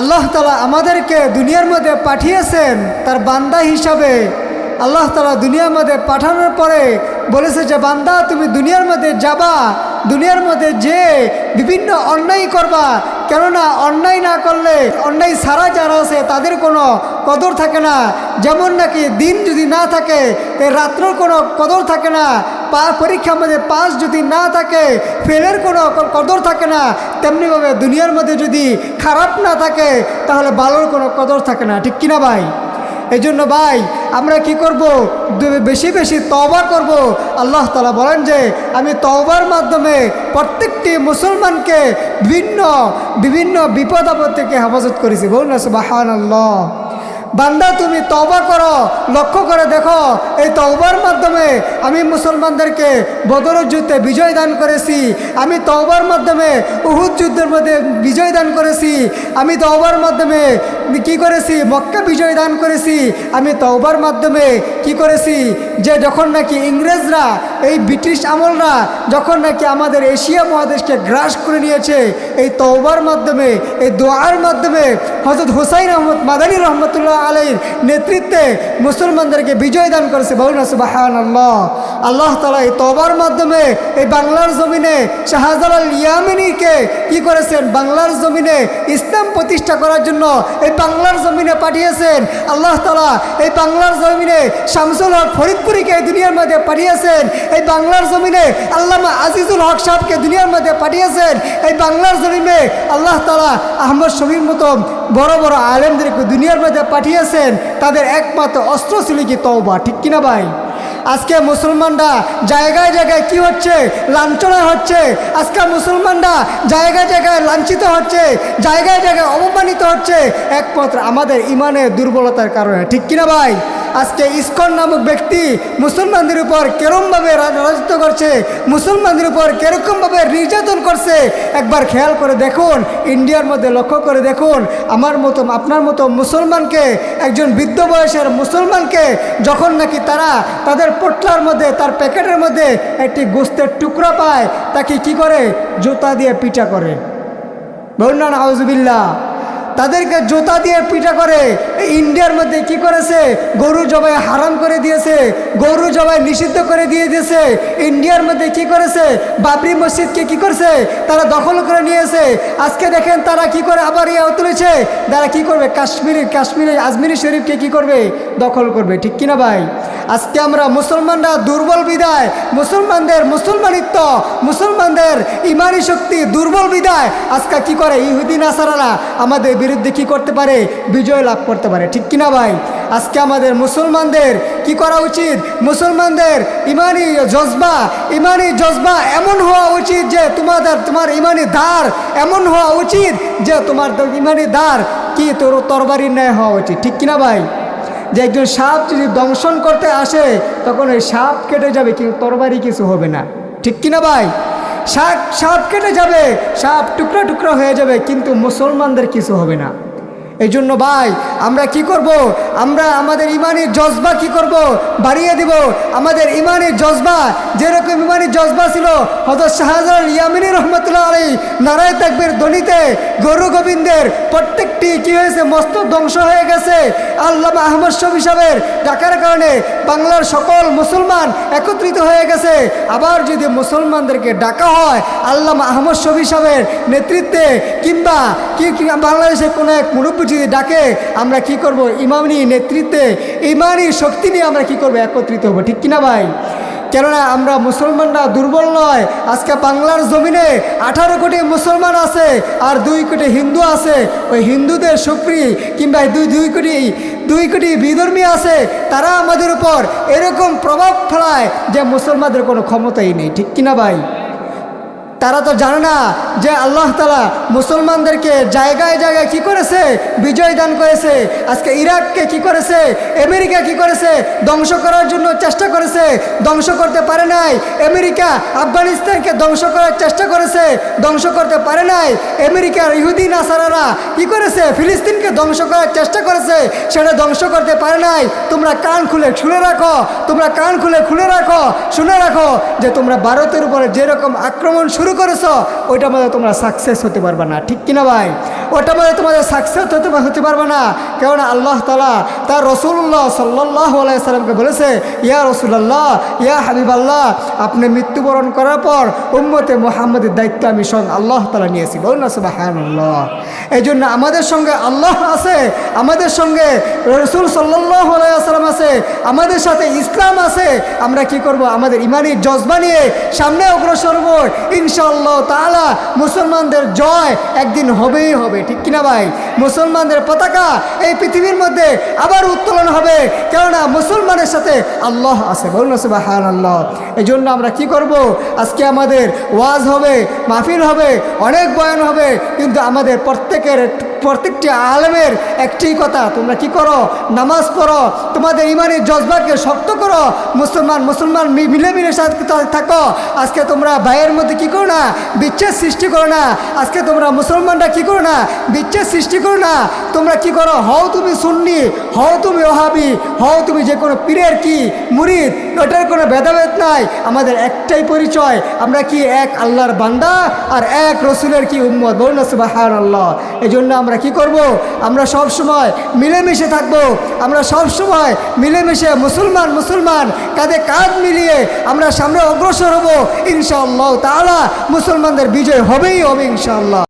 আল্লাহ তালা আমাদেরকে দুনিয়ার মধ্যে পাঠিয়েছেন তার বান্দা হিসাবে। আল্লাহ তালা দুনিয়ার মধ্যে পাঠানোর পরে বলেছে যে, বান্দা, তুমি দুনিয়ার মধ্যে যাবা, দুনিয়ার মধ্যে যে বিভিন্ন অন্যায় করবা। কেননা অন্যায় না করলে, অন্যায় সারা যারা আছে, তাদের কোনো কদর থাকে না। যেমন নাকি দিন যদি না থাকে রাত্রর কোনো কদর থাকে না। পরীক্ষার মধ্যে পাস যদি না থাকে, ফেলের কোনো কদর থাকে না। তেমনিভাবে দুনিয়ার মধ্যে যদি খারাপ না থাকে, তাহলে ভালোর কোনো কদর থাকে না। ঠিক কিনা ভাই? এই জন্য ভাই, আমরা কি করব? বেশি বেশি তওবা করব। আল্লাহ তালা বলেন যে, আমি তওবার মাধ্যমে প্রত্যেকটি মুসলমানকে বিভিন্ন বিভিন্ন বিপদ আপদ থেকে হেফাজত করেছি। বলুন না আল্লাহ বান্দা, তুমি তওবা করো। লক্ষ্য করে দেখো, এই তওবার মাধ্যমে আমি মুসলমানদেরকে বদরের যুদ্ধে বিজয় দান করেছি। আমি তওবার মাধ্যমে উহুদ যুদ্ধের মধ্যে বিজয় দান করেছি। আমি তওবার মাধ্যমে কি করেছি? মক্কা বিজয় দান করেছি। আমি তওবার মাধ্যমে কি করেছি? যে যখন নাকি ইংরেজরা এই ব্রিটিশ আমলরা যখন নাকি আমাদের এশিয়া মহাদেশকে গ্রাস করে নিয়েছে, এই তওবার মাধ্যমে, এই দোয়ার মাধ্যমে হজরত হুসাইন আহমদ মাদানী রহমতুল্লাহ আলীর নেতৃত্বে মুসলমানদেরকে বিজয় দান করেছে। বহু সুবাহান আল্লাহ আল্লাহ তালা এই তওবার মাধ্যমে এই বাংলার জমিনে শাহজালাল ইয়ামিনীকে কি করেছেন? বাংলার জমিনে ইসলাম প্রতিষ্ঠা করার জন্য এই বাংলার জমিনে পাঠিয়েছেন। আল্লাহ তালা এই বাংলার জমিনে শামসুল হক ফরিদপুরীকে এই দুনিয়ার মধ্যে পাঠিয়েছেন। এই বাংলার জমিনে আল্লামা আজিজুল হক সাহেবকে দুনিয়ার মধ্যে পাঠিয়েছেন। এই বাংলার জমিনে আল্লাহ তালা আহমদ শমীর মতো বড় বড় আলেমদেরকে দুনিয়ার মধ্যে পাঠিয়েছেন। তাদের একমাত্র অস্ত্র ছিল কি তওবা, ঠিক কিনা ভাই? আজকে মুসলমানরা জায়গায় জায়গায় কি হচ্ছে? লাঞ্ছনা হচ্ছে। আজকে মুসলমানরা জায়গায় জায়গায় লাঞ্ছিত হচ্ছে, জায়গায় জায়গায় অপমানিত হচ্ছে। একমাত্র আমাদের ইমানের দুর্বলতার কারণে, ঠিক কিনা ভাই? আজকে ইস্কন নামক ব্যক্তি মুসলমানদের উপর কেরমভাবে রাজত্ব করছে, মুসলমানদের উপর কেরকমভাবে নির্যাতন করছে। একবার খেয়াল করে দেখুন, ইন্ডিয়ার মধ্যে লক্ষ্য করে দেখুন, আমার মতো আপনার মতো মুসলমানকে, একজন বৃদ্ধ বয়সের মুসলমানকে যখন নাকি তারা তাদের পোটলার মধ্যে, তার প্যাকেটের মধ্যে একটি গোস্তের টুকরা পায়, তাকে কি করে? জুতা দিয়ে পিঠা করে। বলুন হাউজবিল্লা তাদেরকে জুতা দিয়ে পিঠা করে। ইন্ডিয়ার মধ্যে কি করেছে? গরু জবাই হারাম করে দিয়েছে, গরু জবাই নিষিদ্ধ করে দিয়ে দিয়েছে। ইন্ডিয়ার মধ্যে কি করেছে? বাবরি মসজিদকে কি করছে? তারা দখল করে নিয়েছে। আজকে দেখেন তারা কি করে আবার ইয়ে তুলেছে? তারা কি করবে? কাশ্মীরি কাশ্মীরি আজমিরি শরীফকে কি করবে? দখল করবে। ঠিক কিনা ভাই? আজকে আমরা মুসলমানরা দুর্বল বিদায়, মুসলমানদের মুসলমানিত্ব, মুসলমানদের ইমানি শক্তি দুর্বল বিদায়। আজকে কি করে? ইহুদিন আসারারা আমাদের বিরুদ্ধে কি করতে পারে? বিজয় লাভ করতে পারে। ঠিক কিনা ভাই? আজকে আমাদের মুসলমানদের কি করা উচিত? মুসলমানদের ইমানি জজবা ইমানি জজবা এমন হওয়া উচিত যে তোমাদের, তোমার ইমানি ধার এমন হওয়া উচিত যে তোমার ইমানি ধার কি তোর তরবারির ন্যায় হওয়া উচিত। ঠিক কিনা ভাই? যে একজন সাপ যদি দংশন করতে আসে, তখন ওই সাপ কেটে যাবে, কিন্তু তরবারি কিছু হবে না। ঠিক কিনা ভাই? সাপ সাপ কেটে যাবে, সাপ টুকরা টুকরা হয়ে যাবে, কিন্তু মুসলমানদের কিছু হবে না। এই জন্য ভাই, আমরা কি করব? আমরা আমাদের ইমানের জজবা কি করব? বাড়িয়ে দিব। আমাদের ইমানের জজবা, যেরকম ইমানের জজবা ছিল হজরত শাহজালাল ইয়ামিনী রহমতুল্লাহ আলী নারায় তাকবীর দলিতে গরু গোবিন্দের প্রত্যেকটি কি হয়েছে? মস্ত ধ্বংস হয়ে গেছে। আল্লামা আহমদ শফি সাহেবের ডাকার কারণে বাংলার সকল মুসলমান একত্রিত হয়ে গেছে। আবার যদি মুসলমানদেরকে ডাকা হয়, আল্লামা আহমদ শফি সাহেবের নেতৃত্বে কিংবা কি বাংলাদেশের কোনো এক মুরব্বী যদি ডাকে, আমরা কি করব? ইমামনি নেতৃত্বে ইমানই শক্তি নিয়ে আমরা কি করব? একত্রিত হব, ঠিক কিনা ভাই? কেননা আমরা মুসলমানরা দুর্বল নয়। আজকে বাংলার জমিনে আঠারো কোটি মুসলমান আছে আর দুই কোটি হিন্দু আছে। ওই হিন্দুদের সুপ্রি কিংবা দুই দুই কোটি দুই কোটি বিধর্মী আছে, তারা আমাদের উপর এরকম প্রভাব ফেলায় যে মুসলমানদের কোনো ক্ষমতাই নেই, ঠিক কিনা ভাই? তারা তো জানে না যে আল্লাহ তালা মুসলমানদেরকে জায়গায় জায়গায় কি করেছে? বিজয় দান করেছে। আজকে ইরাককে কি করেছে? আমেরিকা কি করেছে? ধ্বংস করার জন্য চেষ্টা করেছে। ধ্বংস করতে পারে নাই। আমেরিকা আফগানিস্তানকে ধ্বংস করার চেষ্টা করেছে। ধ্বংস করতে পারে নাই। আমেরিকার ইহুদি, নাসারারা কি করেছে? ফিলিস্তিনকে ধ্বংস করার চেষ্টা করেছে। সেটা ধ্বংস করতে পারে নাই। তোমরা কান খুলে শুনে রাখো। তোমরা কান খুলে খুলে রাখো। শুনে রাখো যে তোমরা ভারতের উপরে যেরকম আক্রমণ শুরু করেছ, ওইটার মধ্যে তোমরা সাকসেস হতে পারবে না। ঠিক কিনা ভাই? ওটা বলে তোমাদের সাকসেস হতে হতে পারবে না। কেননা আল্লাহ তালা তার রসুল্লাহ সাল্লাহ আলাইসাল্লামকে বলেছে, ইয়া রসুল্লাহ ইয়া হাবিব আল্লাহ আপনি মৃত্যুবরণ করার পর উম্মতে মোহাম্মদের দায়িত্ব আমি সঙ্গে আল্লাহ তালা নিয়েছি। বলুন না সুবাহান আল্লাহ এই জন্য আমাদের সঙ্গে আল্লাহ আছে, আমাদের সঙ্গে রসুল সাল্লাহ আলাইসাল্লাম আছে, আমাদের সাথে ইসলাম আছে। আমরা কি করব? আমাদের ইমানি জজবা নিয়ে সামনে অগ্রসর হব। ইনশাআল্লাহ তালা মুসলমানদের জয় একদিন হবেই হবে ঠিক কিনা ভাই? মুসলমানদের পতাকা এই পৃথিবীর মধ্যে আবার উত্তোলন হবে। কেননা মুসলমানের সাথে আল্লাহ আছে। বলুন সুবাহান আল্লাহ এই জন্য আমরা কি করব? আজকে আমাদের ওয়াজ হবে, মাহফিল হবে, অনেক বয়ান হবে। কিন্তু আমাদের প্রত্যেকের, প্রত্যেকটি আলমের একটি কথা, তোমরা কি করো? নামাজ পড়ো। তোমাদের ইমানি জজবাকে শক্ত করো। মুসলমান মুসলমান মিলে সাথে থাকো। আজকে তোমরা ভাইয়ের মধ্যে কি করো না? বিচ্ছেদ সৃষ্টি করো না। আজকে তোমরা মুসলমানরা কি করো না? বিচ্ছেদ সৃষ্টি করো না। তোমরা কি করো? হও তুমি সুন্নি, হও তুমি ওহাবি, হও তুমি যে কোনো পীরের কি, মুরিদ, ওটার কোনো ভেদাভেদ নাই। আমাদের একটাই পরিচয়, আমরা কি এক আল্লাহর বান্দা আর এক রসুলের কি উম্মত? বলুন সুবাহান আল্লাহ এই জন্য আমরা কি করব? আমরা সব সময় মিলেমিশে থাকব। আমরা সব সময় মিলেমিশে মুসলমান মুসলমান, কাঁধে কাঁধ মিলিয়ে আমরা সামনে অগ্রসর হব। ইনশাআল্লাহ তাআলা মুসলমানদের বিজয় হবেই হবে ইনশাআল্লাহ।